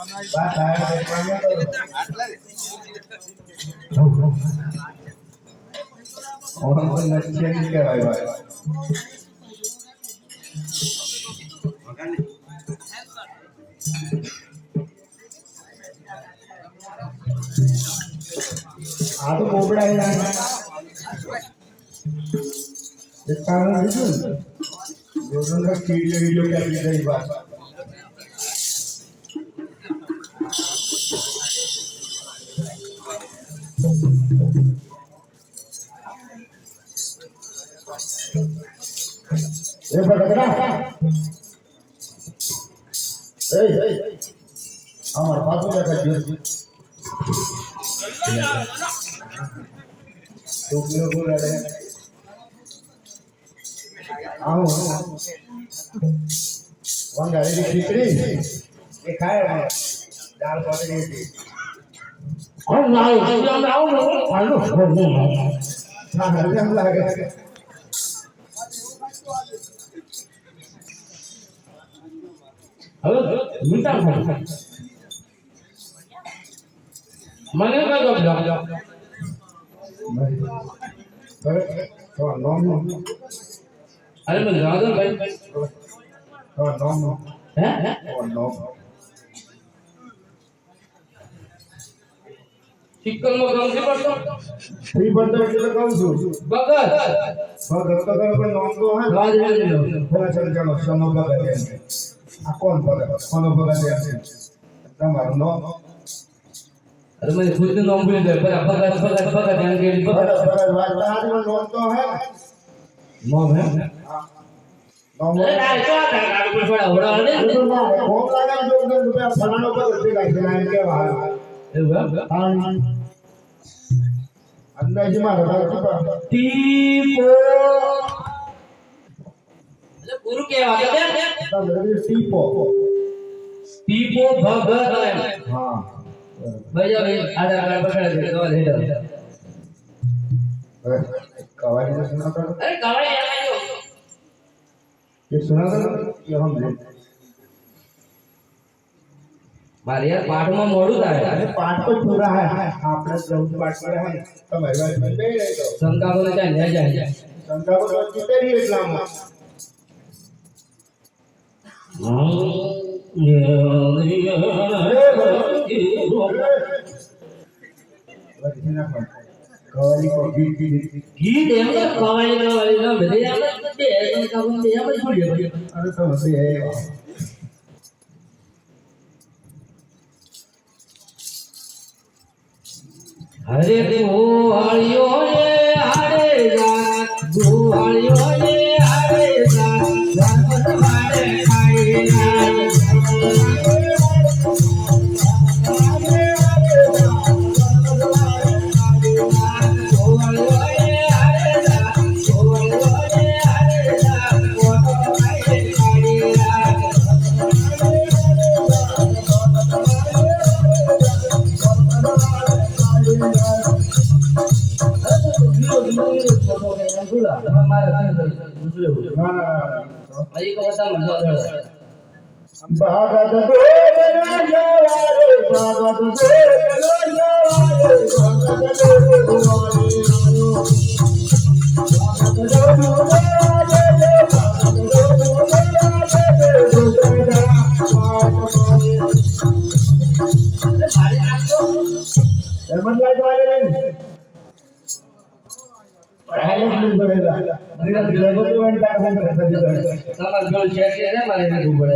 મેં ક્યાં? લાયા? આમ કહે છે તમને તો ન પડે. વાત આયા તો કામ ન કરો. ઓહો, તો નથી એમ કહેવાય ભાઈ. આ તો બોબડા એના એક કારણ બીજું ને. જોરદાર કીડીઓ વીડિયો કાપી ગઈ વાત আমার পাশে দেখা দিয়েছি ટોપીઓ બોલાડે આવું વંગાળેલી ખીચડી એ ખાય ને દાળ પકડી હતી હા હા એમ લાગે હવે મીઠા ખાય મને કઈ ગમ જાવ બરાબર તો નોમ નો અરે મને જવા દો ને ભાઈ તો નોમ નો હે હે તો નોમ ચિકનમાં ગમ છે પડતો ફ્રી બંધ એટલે કહું છું બગર ભગત તો કરો પણ નોમ તો હે રાજ રાજ લો બોલા ચાલો ચાલો સોનો ભગત એમ છે. આ કોણ ભગત કોનો ભગત છે તમારું નોમ અરે મને ખુદનું નામ ભૂલી ગયો બરાબર બગર બગર બગર એમ કે ભગત ભગત વાત આજનો નોમ તો હે નામ હે નોમ અરે ના તો આ ગાડી પર છોડા ઓડા ને એવું ના. ભોગ લાગે ને જો કે રૂપિયા ફલાણો ભગત ભેગા થયા એમ કહેવાય. એવું એમ હા. અંદાજમાં પણ ટીપો ಗುರು ಸ್ಟೀಪೋ ಸ್ಟೀಪೋ ಭ ಭ ಹಾ ಭಯ ಭಯ ಅದ ಅದ ಪಕಡ ದೋ ಹೇಳು कवाली में सुना था। अरे कवाली यार आयो ये सुना था ये हम ने मारे यार पाठ में मोड़ू था अरे पाठ को पूरा है। आपने जब पाठ किया है तो भाई भाई बंदे ही रहे तो। संगा को ना जाए जाए। संगा को तो कितने ही इस्लाम है? ગીત હરે ગોહળિયો રે હરે જા ગોહળિયો હરે ভগত এমন লাগে মানে ঘুম পড়ে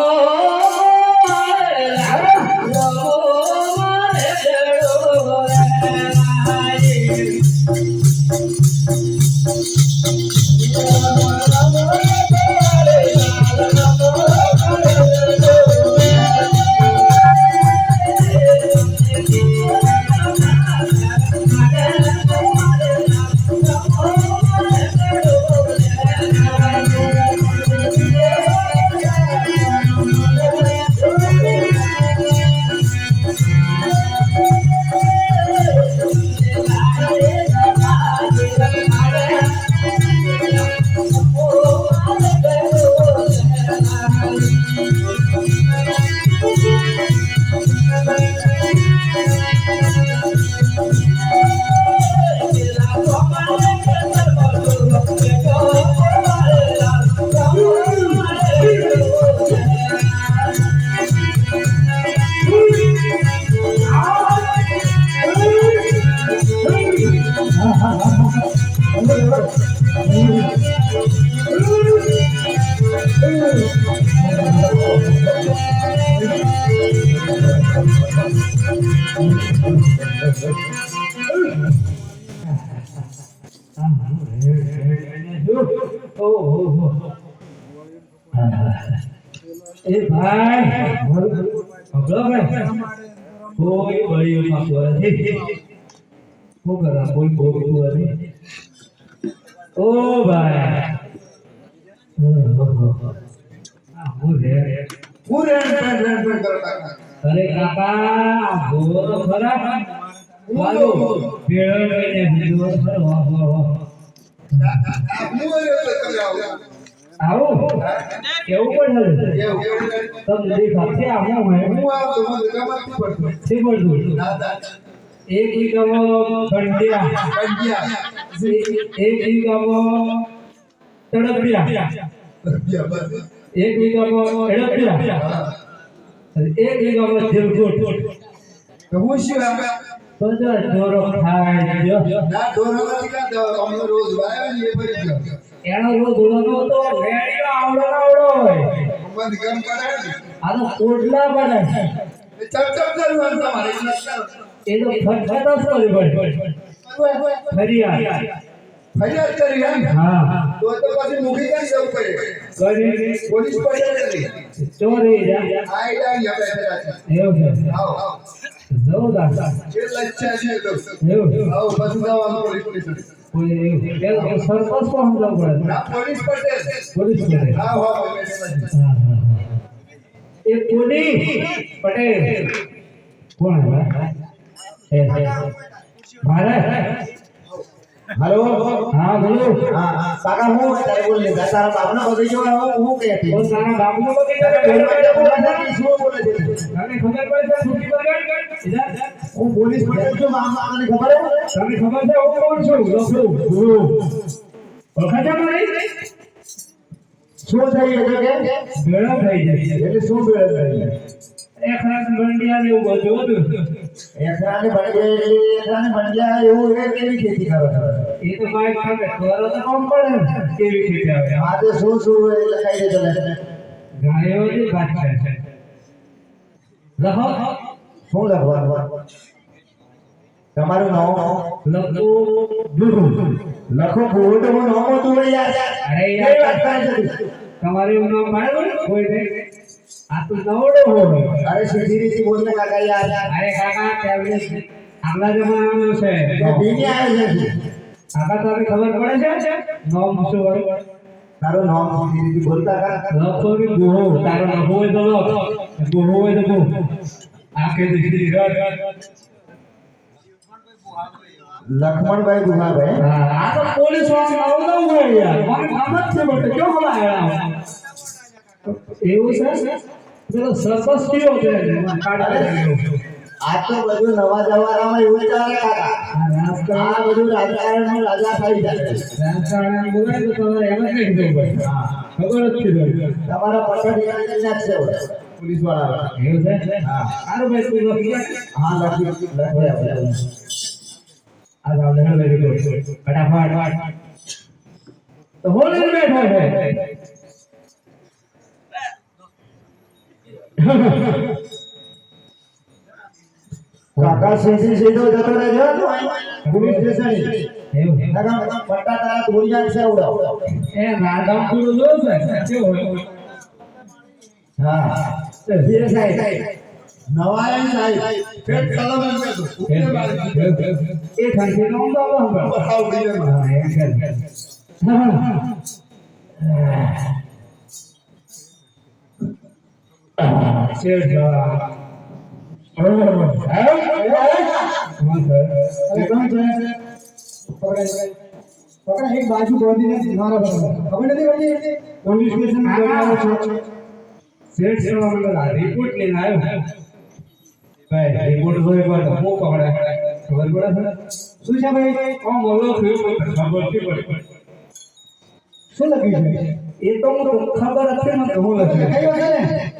ભાઈ હબળો ભાઈ કોઈ બળીઓમાં કોઈ નથી શું કરા કોઈ બોલતું નથી ઓ ભાઈ અરે કાકા આવો. કેવું પણ એવું તમને દેખાશે આમાં હોય હું આવતો મને ગમત પડતું બધું દાદા એક વીઘામાં ખંડિયા કંડિયા એક વીઘામાં તડપિયા. એક હા. અને એક દિલગુટ તો હું શું આપણે બધા ઢોરો ખાય ના, ઢોરો નથી ખાતા. અમે રોજ વાયા ને એ પડી એનો રોજ ધોવાનો હતો રેડિયો આવડો ને આવડો હોય. મને ગમ કરાય આ તો કોટલા પડે. એ ચપ ચપ કરવાનું તમારે. એ તો ફટફટ જ કરવી પડે ફરિયાદ. ફરિયાદ કરી એમ? હા. તો તો પછી મૂકી ક્યાં જવું પડે? કરી. પોલીસ ચોરી જા આ એટલે અહીંયા બેઠેલા છે એવું છે. આવો આવો. જોરદાર લચ્છા છે તો. એવું આવો પછી જવાનું પોલીસ પોલીસ કોઈ એવું પેલો સરપંચ પણ સમજાવવું પડે ના પોલીસ પટેલ પોલીસ હા, હા. એ કોની પટેલ કોણ હે? એ, એ. હલો? હા બોલો. હા કાકા હું તારે બોલ લે તારા બાપનો બગીચો હું હું કે ઓ તારા બાપનો બગીચો શું બોલે છે? તને ખબર પડે છે સુખી બગાડ? હું પોલીસ પટેલ છું મામા મને ખબર હે તને ખબર છે હું કોણ છું? લખું ગુરુ ઓળખાણ મારી? શું થઈ એટલે કે? ભેળા થઈ જાય એટલે શું ભેળા થઈ એક રાત બંડિયા એવું બધું બની એટલે એકરાને બંડિયા એવું એ કેવી ખેતી કરો એ તો ભાઈ તમે કરો તો કોમ પડે કેવી ખેતી આવે? આ તો શું શું એ લખાઈ દે તમે. ગાયો ની વાત છે લખો. શું લખવાનું? તમારું નામ? લખો. ગુરુ લખો ફોટો હું નામ હતું યાર. અરે યાર. તમારે નામ પાડો કોઈ નહીં. આ તો નવડો હોય અરે સીધી રીતે બોલ ને કાકા યાર અરે કાકા ટેબ્લેટ આગલા જમાનાનો છે તો બીજી આવે છે કાકા તમને ખબર પડે છે નામ શું હોય તારું નામ સીધી રીતે બોલ કાકા લખો ને ગુહો તારો લખો હોય તો લખ ગુહો હોય તો ગુહો આખે દીકરી રટ લખમણભાઈ ગુહાભાઈ હા, આ તો પોલીસવાળા નવું નવું એવું છે? ચલો સરપંચ કયો છે? આ તો બધું નવા જમાનામાં એવું ચાલે કાકા. આ બધું રાજકારણ રાજા થઈ જાય. રાજકારણ બોલાય તો તમારે એમ જ નહીં થયું ભાઈ ખબર જ છે ભાઈ તમારા પસંદ નાખશે પોલીસવાળા એવું છે? હા. સારું ભાઈ તું લખી. હા લખી આ તો આપણે હવે report. ફટાફટ. તો હોલી બેઠો છે કાકા સીધી સીધો જતો રહેજો પોલીસ સ્ટેશન કાકા પટ્ટા તારા ધોરિયા છે ઉડાવ એ રાધાપુર લો છે હોય? હા ધીરે થાય નવાયન સાહેબ ફેર કલમ એમ કહેતો એ ખાંસી નો ઊંડો બતાવ બીજે હા, એક બાજુ ગોંધીને મારા ખબર નથી પોલીસ સ્ટેશન બોલાવો સેવા રિપોર્ટ લઈને આવ્યો ભાઈ રિપોર્ટ જોઈ પર હું પકડાય ખબર પડે શું છે ભાઈ કોમ ઓલો થયું ખબર નથી પડી શું લખ્યું છે એ તો હું ખબર હતી હું લખ્યું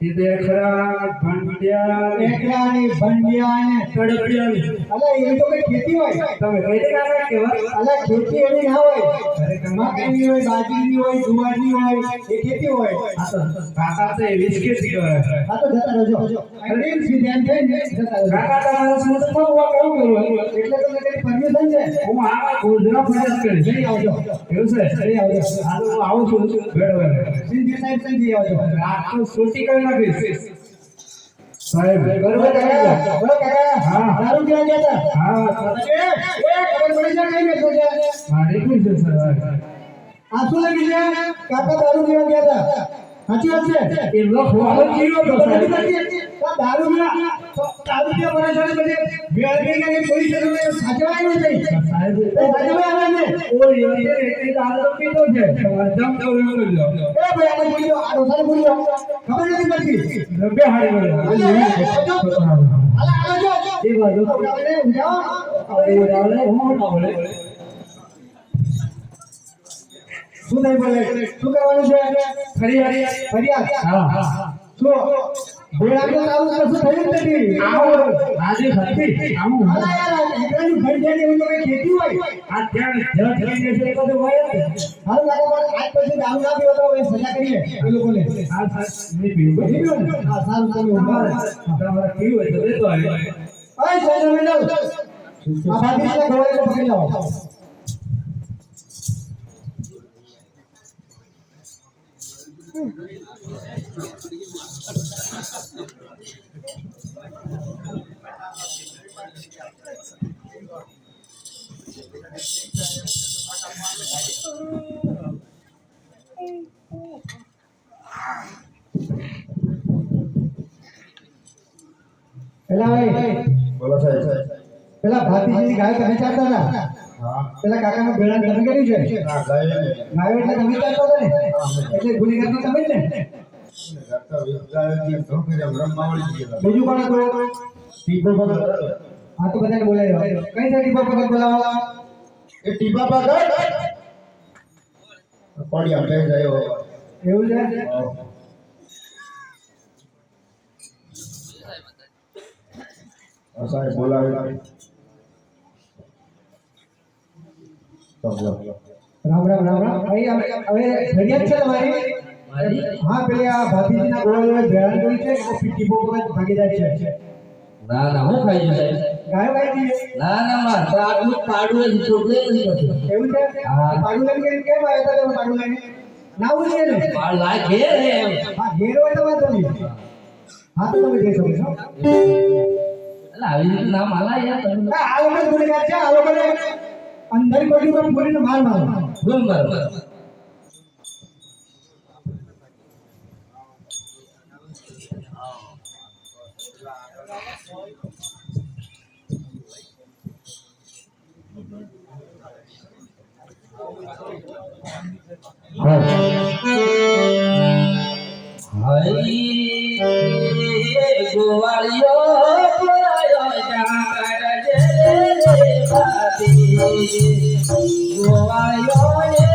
દેખરા ભંડ્યા એકલા ને ભંડિયા ને તડપિયા અલા એ તો કઈ ખેતી હોય? તમે કઈ રીતે કાકા કેવા અલા ખેતી એવી ના હોય. ખરેખર મકાઈની હોય બાજરીની હોય જુવારની હોય એ ખેતી હોય. આ તો કાકા તો એ વિસ્કેટ કરે. આ તો જતા રહેજો. અરે સીધા થઈને જતા રહેજો. કાકા તમારા સમજમાં હું આ કરું એટલે તમને કઈ પરમિશન છે? હું આ ગુજરાત ફરજ કરીશ. જઈ આવજો. એવું છે? જઈ આવજો. આ હું આવું છું. બેડવે સિંધી સાહેબ સાહેબ આવજો. રાત તો સૂટી કરી નાખીશ સાહેબ બરોબર કાકા બોલો કાકા હા. દારૂ પીવા ગયા હતા? હા. એ એ ખબર પડી જાય કઈ બેઠો છે મારી ખુશ છે સર આ શું લાગી છે? કાકા દારૂ પીવા ગયા હતા? સાચી વાત છે? એ તો સાહેબ. દારૂ કે સાચવાય નહીં? સાહેબ સાચવાય બોલ્યો ખબર શું નહીં બોલે શું કરવાનું છે ફરિયાદ હા હા શું બોલાવતો તારું કશું થયું જ નથી. આવો આજે ખરી આવું. હાલા યાર એકલાની ઘર જાય એવું તો કઈ ખેતી હોય. આ ત્યાં જજ થઈ જશે એ હોય હાલ લાગે પણ આજ પછી દારૂ ના પીવો તો હવે સજા કરીએ એ લોકોને. આ સાહેબ નહીં પીવું નહીં પીવો હા સારું તમે ઊભા રહો. પીવું હોય તો દેતો આવે. અય સૈન્ય મંડળ આ ભાગીને ગોળાને પકડી લાવો. પેલા ભાઈ બોલો સાહેબ પેલા ભાતીજીની ગાય તમે ચારતા હતા હા પેલા કાકાનું ભેળા તમે કર્યું છે? ગાયો એટલે તમે ચારતા હતા ને? એટલે ગુનેગાર તમે જ ને? કરતા. બીજું કોણ હતું? ટીપો હા તો બધાને બોલાવી કઈ છે ટીપો પકડ બોલાવો એ ટીપા જાય એવું છે? સાહેબ બોલાવે તો બોલો. રામ રામ રામ રામ. ભાઈ હવે ફરિયાદ છે તમારી હા પેલી આ ભાભીજીના ગોળા ભેળા કરી છે. તો ટીપો પકડ ભાગીદાર છે. ના ના હું ખાઈ જશે? ગાય ગાય છે ના ના માં તો પાડું જ ચોટલે નથી એવું છે? હા. પાડું લઈને કેમ આવ્યા હતા તમે પાડું લઈને? ના બોલીએ ને? પાડ લાય ઘેર હે એમ. હા ઘેર હોય તો વાંધો નહીં. હા તો તમે જઈ શકો છો. એટલે આવી રીતે નામ આલા યાર તમે. હા, આ લોકો ગુનેગાર છે. આ લોકોને અંદર કોટી પર પૂરીને બહાર મારો બોલ મારો હરી ગોવાળિયો. જે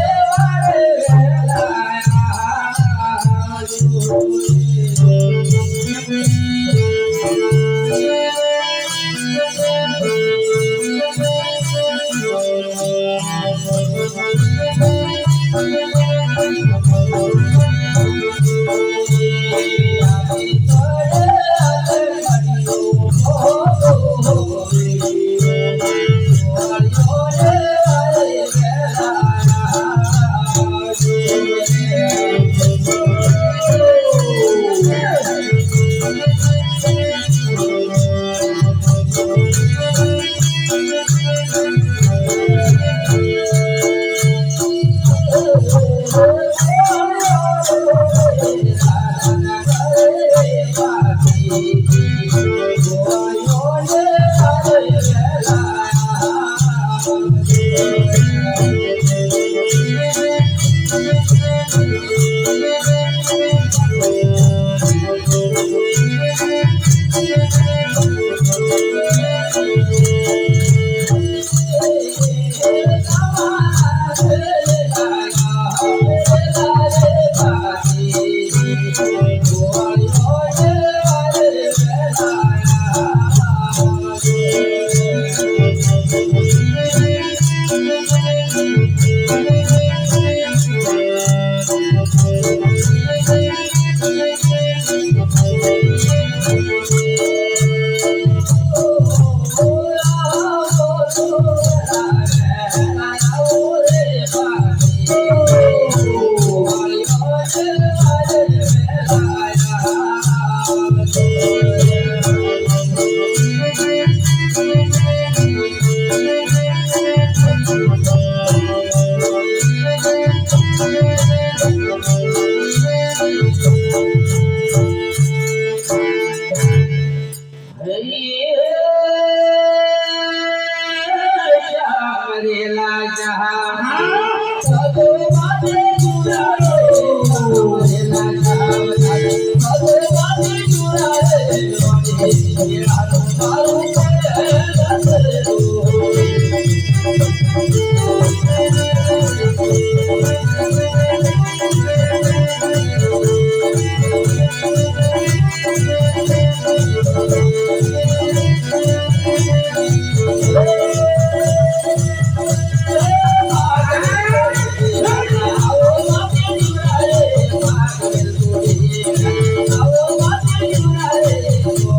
Yeah.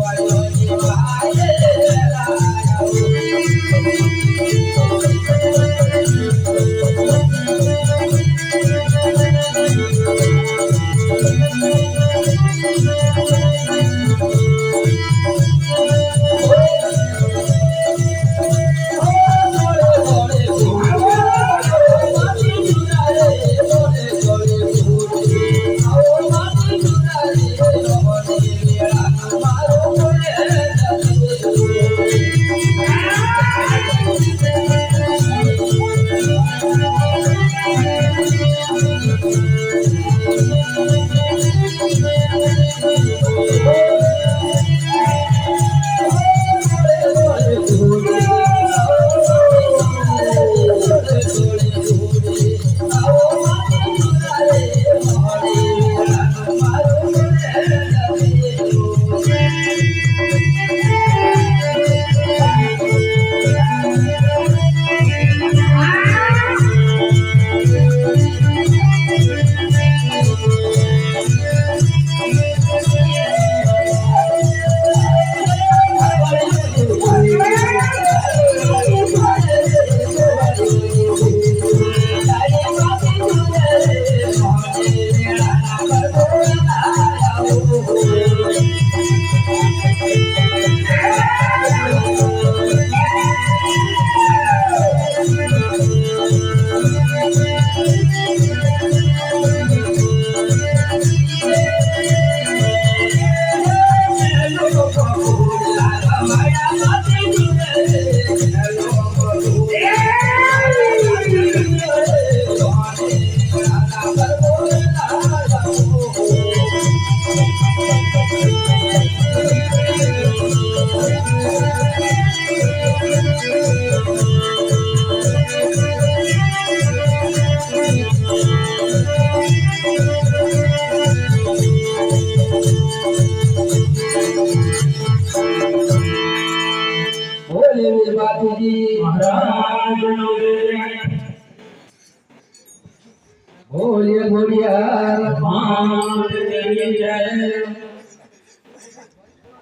Bye.